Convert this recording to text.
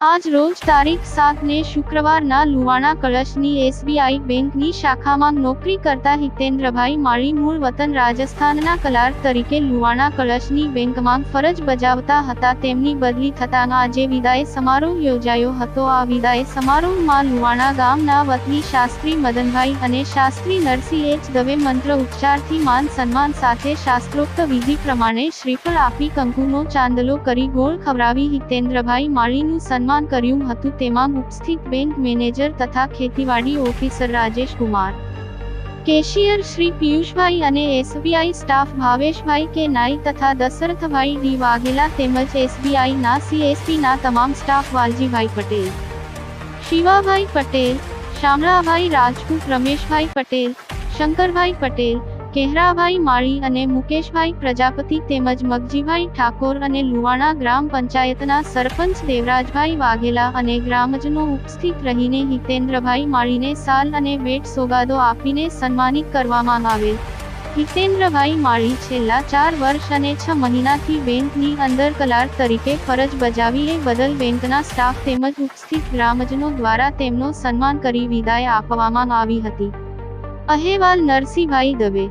રોજ તારીખ સાત ને શુક્રવારના લુવાણા કળશની એસબીઆઈ બેંકની શાખામાં નોકરી કરતા હિતેન્દ્રભાઈ માળી મૂળ વતન રાજસ્થાનના કલાર્ક તરીકે લુવાણા કળશની બેંકમાં ફરજ બજાવતા હતા. તેમની બદલી થતાં આજે વિદાય સમારોહ યોજાયો હતો. આ વિદાય સમારોહમાં લુવાણા ગામના વતની શાસ્ત્રી મદનભાઈ અને શાસ્ત્રી નરસિંહ એચ. દવે મંત્ર ઉચ્ચારથી માન સન્માન સાથે શાસ્ત્રોક્ત વિધિ પ્રમાણે શ્રીફળ આપી કંકુનો ચાંદલો કરી ગોળ ખવડાવી હિતેન્દ્રભાઈ માળીનું સન્માન કર્યું હતું. તેમાં ઉપસ્થિત બેંક મેનેજર તથા ખેતીવાડી ઓફિસર રાજેશ કુમાર, કેશિયર શ્રી પિયુષભાઈ અને એસબીઆઈ સ્ટાફ ભાવેશભાઈ કે નાઈ તથા દશરથભાઈ ડી વાઘેલા તેમજ એસબીઆઈ ના સીએસપી ના તમામ સ્ટાફ વાલજીભાઈ પટેલ, શિવાભાઈ પટેલ, શામળાભાઈ રાજપૂત, રમેશભાઈ પટેલ, શંકરભાઈ પટેલ કેહરાભાઈ માળી અને મુકેશભાઈ પ્રજાપતિ તેમજ મગજીભાઈ ઠાકોર અને લુવાણા ગ્રામ પંચાયતના સરપંચ દેવરાજભાઈ વાઘેલા અને ગ્રામજનો ઉપસ્થિત રહીને હિતેન્દ્રભાઈ માળીને સાલ અને ભેટ સોગાદો આપીને સન્માનિત કરવામાં આવેલ. હિતેન્દ્રભાઈ માળી છેલ્લા ચાર વર્ષ અને છ મહિનાથી બેંકની અંદર કલાર તરીકે ફરજ બજાવી એ બદલ બેંકના સ્ટાફ તેમજ ઉપસ્થિત ગ્રામજનો દ્વારા તેમનો સન્માન કરી વિદાય આપવામાં આવી હતી. અહેવાલ નરસિંહભાઈ દવે.